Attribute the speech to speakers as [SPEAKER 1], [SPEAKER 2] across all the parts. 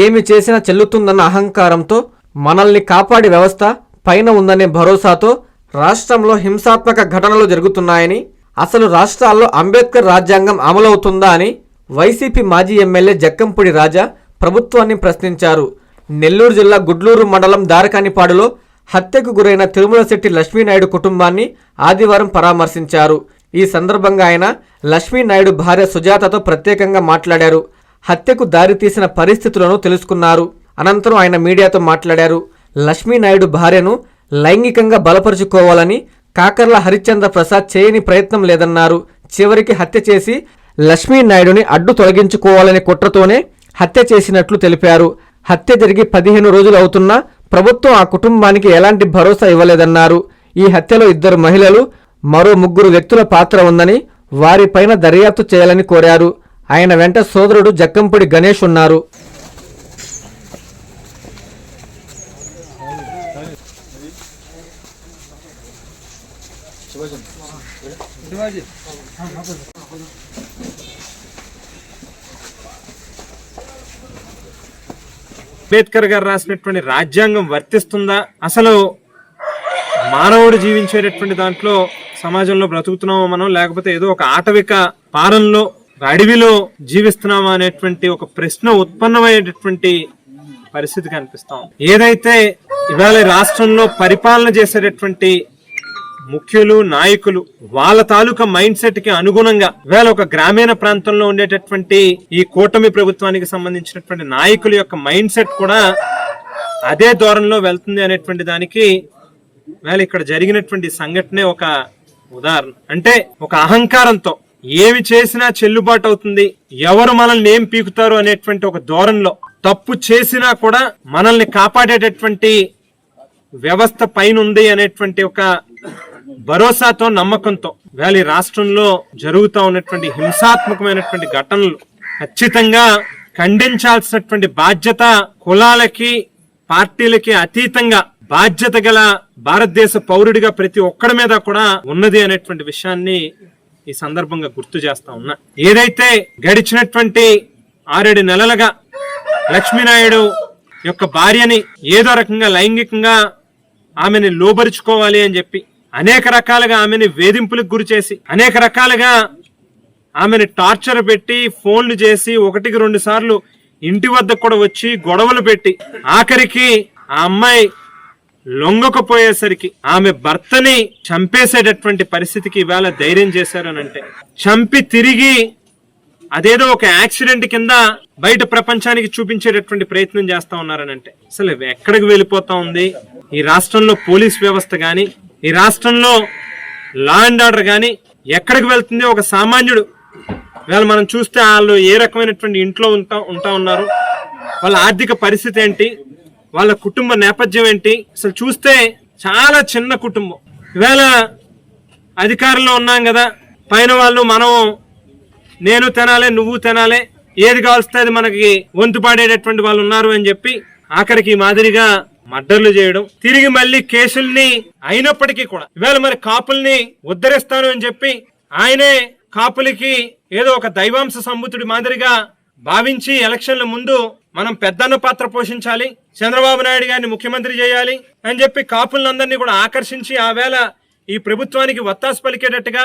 [SPEAKER 1] ఏమి చేసినా చెల్లుతుందన్న అహంకారంతో మనల్ని కాపాడే వ్యవస్థ పైన ఉందనే భరోసాతో రాష్ట్రంలో హింసాత్మక ఘటనలు జరుగుతున్నాయని అసలు రాష్ట్రాల్లో అంబేద్కర్ రాజ్యాంగం అమలవుతుందా అని వైసీపీ మాజీ ఎమ్మెల్యే జక్కంపూడి రాజా ప్రభుత్వాన్ని ప్రశ్నించారు. నెల్లూరు జిల్లా గుడ్లూరు మండలం దారకానిపాడులో హత్యకు గురైన తిరుమలశెట్టి లక్ష్మీనాయుడు కుటుంబాన్ని ఆదివారం పరామర్శించారు. ఈ సందర్భంగా ఆయన లక్ష్మీనాయుడు భార్య సుజాతతో ప్రత్యేకంగా మాట్లాడారు. హత్యకు దారితీసిన పరిస్థితులను తెలుసుకున్నారు. అనంతరం ఆయన మీడియాతో మాట్లాడారు. లక్ష్మీనాయుడు భార్యను లైంగికంగా బలపరుచుకోవాలని కాకర్ల హరిశ్చంద్ర ప్రసాద్ చేయని ప్రయత్నం లేదన్నారు. చివరికి హత్య చేసి లక్ష్మీనాయుడుని అడ్డు తొలగించుకోవాలనే కుట్రతోనే హత్య చేసినట్లు తెలిపారు. హత్య జరిగి పదిహేను రోజులు అవుతున్నా ప్రభుత్వం ఆ కుటుంబానికి ఎలాంటి భరోసా ఇవ్వలేదన్నారు. ఈ హత్యలో ఇద్దరు మహిళలు మరో ముగ్గురు వ్యక్తుల పాత్ర ఉందని వారిపైన దర్యాప్తు చేయాలని కోరారు. ఆయన వెంట సోదరుడు జక్కంపూడి గణేష్ ఉన్నారు.
[SPEAKER 2] అంబేద్కర్ గారు రాసినటువంటి రాజ్యాంగం వర్తిస్తుందా? అసలు మానవుడు జీవించేటటువంటి దాంట్లో సమాజంలో బ్రతుకుతున్నామో మనం లేకపోతే ఏదో ఒక ఆటవిక పాలనలో అడవిలో జీవిస్తున్నామా అనేటువంటి ఒక ప్రశ్న ఉత్పన్నమయ్యేటటువంటి పరిస్థితి కనిపిస్తాం ఏదైతే ఇవాళ రాష్ట్రంలో పరిపాలన చేసేటటువంటి ముఖ్యులు నాయకులు వాళ్ళ తాలూకా మైండ్ సెట్కి అనుగుణంగా ఇవాళ ఒక గ్రామీణ ప్రాంతంలో ఉండేటటువంటి ఈ కూటమి ప్రభుత్వానికి సంబంధించినటువంటి నాయకుల యొక్క మైండ్ సెట్ కూడా అదే ధోరణిలో వెళ్తుంది అనేటువంటి దానికి వేళ ఇక్కడ జరిగినటువంటి సంఘటనే ఒక ఉదాహరణ. అంటే ఒక అహంకారంతో ఏమి చేసినా చెల్లుబాటు అవుతుంది. ఎవరు మనల్ని ఏం పీకుతారు అనేటువంటి ఒక ధోరణిలో తప్పు చేసినా కూడా మనల్ని కాపాడేటటువంటి వ్యవస్థ పైన ఉంది అనేటువంటి ఒక భరోసాతో నమ్మకంతో వేళ రాష్ట్రంలో జరుగుతూ ఉన్నటువంటి హింసాత్మకమైనటువంటి ఘటనలు ఖచ్చితంగా ఖండించాల్సినటువంటి బాధ్యత కులాలకి పార్టీలకి అతీతంగా బాధ్యత గల భారతదేశ పౌరుడిగా ప్రతి ఒక్కడి మీద కూడా ఉన్నది అనేటువంటి విషయాన్ని ఈ సందర్భంగా గుర్తు చేస్తా ఉన్నా. ఏదైతే గడిచినటువంటి ఆరేడు నెలలుగా లక్ష్మీనాయుడు యొక్క భార్యని ఏదో రకంగా లైంగికంగా ఆమెని లోబరుచుకోవాలి అని చెప్పి అనేక రకాలుగా ఆమెని వేధింపులకు గురి చేసి అనేక రకాలుగా ఆమెను టార్చర్ పెట్టి ఫోన్లు చేసి ఒకటికి రెండు సార్లు ఇంటి వద్దకు కూడా వచ్చి గొడవలు పెట్టి ఆఖరికి ఆ అమ్మాయి లొంగకపోయేసరికి ఆమె భర్తని చంపేసేటటువంటి పరిస్థితికి ఇవాళ ధైర్యం చేశారనంటే చంపి తిరిగి అదేదో ఒక యాక్సిడెంట్ కింద బయట ప్రపంచానికి చూపించేటటువంటి ప్రయత్నం చేస్తా ఉన్నారనంటే అసలు ఎక్కడికి వెళ్ళిపోతా ఉంది? ఈ రాష్ట్రంలో పోలీస్ వ్యవస్థ కానీ ఈ రాష్ట్రంలో లా అండ్ ఆర్డర్ కానీ ఎక్కడికి వెళ్తుంది? ఒక సామాన్యుడు. ఇవాళ మనం చూస్తే వాళ్ళు ఏ రకమైనటువంటి ఇంట్లో ఉంటా ఉంటా ఉన్నారు? వాళ్ళ ఆర్థిక పరిస్థితి ఏంటి? వాళ్ళ కుటుంబ నేపథ్యం ఏంటి? అసలు చూస్తే చాలా చిన్న కుటుంబం. ఇవాళ అధికారంలో ఉన్నాం కదా పైన వాళ్ళు మనం నేను తినాలే నువ్వు తినాలే ఏది కావాల్స్తే అది మనకి వంతు పాడేటటువంటి వాళ్ళు ఉన్నారు అని చెప్పి ఆఖరికి మాదిరిగా మర్డర్లు చేయడం తిరిగి మళ్ళీ కేసుల్ని అయినప్పటికీ కూడా ఇవాళ మరి కాపుల్ని ఉద్ధరిస్తాను అని చెప్పి ఆయనే కాపులకి ఏదో ఒక దైవాంశ సంబుతుడి మాదిరిగా భావించి ఎలక్షన్ల ముందు మనం పెద్దన్న పాత్ర పోషించాలి చంద్రబాబు నాయుడు గారిని ముఖ్యమంత్రి చేయాలి అని చెప్పి కాపులందరినీ కూడా ఆకర్షించి ఆ వేళ ఈ ప్రభుత్వానికి వత్తాసు పలికేటట్టుగా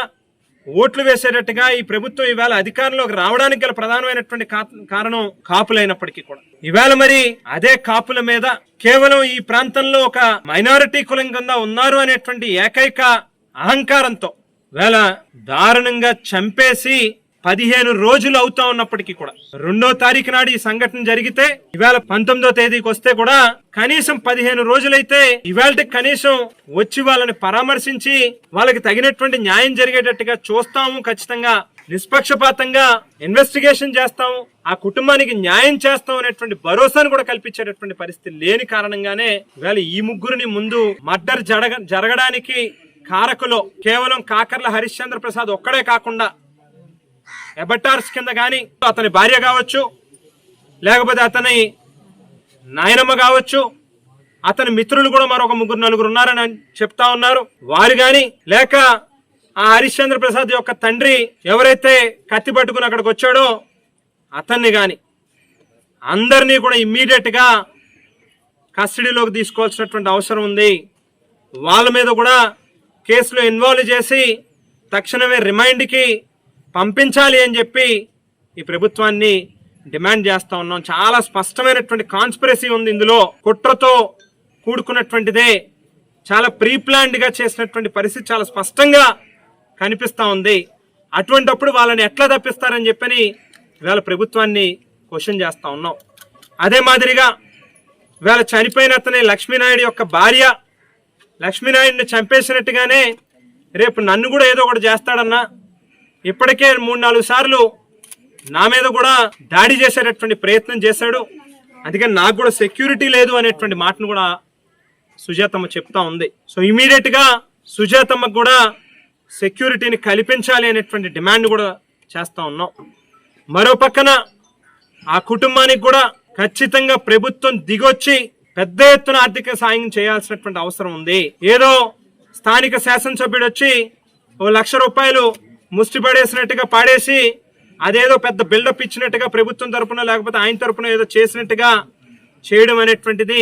[SPEAKER 2] ఓట్లు వేసేటట్టుగా ఈ ప్రభుత్వం ఈవేళ అధికారంలోకి రావడానికి గల ప్రధానమైనటువంటి కా- కారణం కాపులైనప్పటికీ కూడా. ఈవేళ మరి అదే కాపుల మీద కేవలం ఈ ప్రాంతంలో ఒక మైనారిటీ కులం కింద ఉన్నారు అనేటువంటి ఏకైక అహంకారంతో వేళ దారుణంగా చంపేసి పదిహేను రోజులు అవుతా ఉన్నప్పటికీ కూడా. రెండో తారీఖు నాడు ఈ సంఘటన జరిగితే ఇవాళ పంతొమ్మిదో తేదీకి వస్తే కూడా కనీసం పదిహేను రోజులైతే ఇవాళ కనీసం వచ్చి వాళ్ళని పరామర్శించి వాళ్ళకి తగినటువంటి న్యాయం జరిగేటట్టుగా చూస్తాము ఖచ్చితంగా. నిష్పక్షపాతంగా ఇన్వెస్టిగేషన్ చేస్తాము. ఆ కుటుంబానికి న్యాయం చేస్తాం అనేటువంటి భరోసాను కూడా కల్పించేటటువంటి పరిస్థితి లేని కారణంగానే ఇవాళ ఈ ముగ్గురిని ముందు మర్డర్ జరగ జరగడానికి కారకులో కేవలం కాకర్ల హరిశ్చంద్ర ప్రసాద్ ఒక్కడే కాకుండా ఎబటార్స్ కింద కానీ అతని భార్య కావచ్చు లేకపోతే అతని నాయనమ్మ కావచ్చు అతని మిత్రులు కూడా మరొక ముగ్గురు నలుగురు ఉన్నారని చెప్తా ఉన్నారు. వారు కానీ లేక ఆ హరిశ్చంద్ర ప్రసాద్ యొక్క తండ్రి ఎవరైతే కత్తి పట్టుకుని అక్కడికి వచ్చాడో అతన్ని కానీ అందరినీ కూడా ఇమ్మీడియట్గా కస్టడీలోకి తీసుకోవాల్సినటువంటి అవసరం ఉంది. వాళ్ళ మీద కూడా కేసులో ఇన్వాల్వ్ చేసి తక్షణమే రిమైండ్కి పంపించాలి అని చెప్పి ఈ ప్రభుత్వాన్ని డిమాండ్ చేస్తా ఉన్నాం. చాలా స్పష్టమైనటువంటి కాన్స్పిరసీ ఉంది ఇందులో. కుట్రతో కూడుకున్నటువంటిదే చాలా ప్రీప్లాన్డ్గా చేసినటువంటి పరిస్థితి చాలా స్పష్టంగా కనిపిస్తూ ఉంది. అటువంటప్పుడు వాళ్ళని ఎట్లా తప్పిస్తారని చెప్పని ఇవాళ ప్రభుత్వాన్ని క్వశ్చన్ చేస్తూ ఉన్నాం. అదే మాదిరిగా ఇవాళ చనిపోయిన అతని లక్ష్మీనాయుడు యొక్క భార్య. లక్ష్మీనాయుడిని చంపేసినట్టుగానే రేపు నన్ను కూడా ఏదో ఒకటి చేస్తాడన్నా ఇప్పటికే మూడు నాలుగు సార్లు నా మీద కూడా దాడి చేసేటటువంటి ప్రయత్నం చేశాడు. అందుకని నాకు కూడా సెక్యూరిటీ లేదు అనేటువంటి మాటను కూడా సుజాతమ్మ చెప్తా ఉంది. సో ఇమీడియట్గా సుజాతమ్మకు కూడా సెక్యూరిటీని కల్పించాలి అనేటువంటి డిమాండ్ కూడా చేస్తూ ఉన్నాం. మరో పక్కన ఆ కుటుంబానికి కూడా ఖచ్చితంగా ప్రభుత్వం దిగొచ్చి పెద్ద ఎత్తున ఆర్థిక సాయం చేయాల్సినటువంటి అవసరం ఉంది. ఏదో స్థానిక శాసనసభ్యుడు వచ్చి ఓ లక్ష రూపాయలు ముష్టి పడేసినట్టుగా పాడేసి అదేదో పెద్ద బిల్డప్ ఇచ్చినట్టుగా ప్రభుత్వం తరపున లేకపోతే ఆయన తరపున ఏదో చేసినట్టుగా చేయడం అనేటువంటిది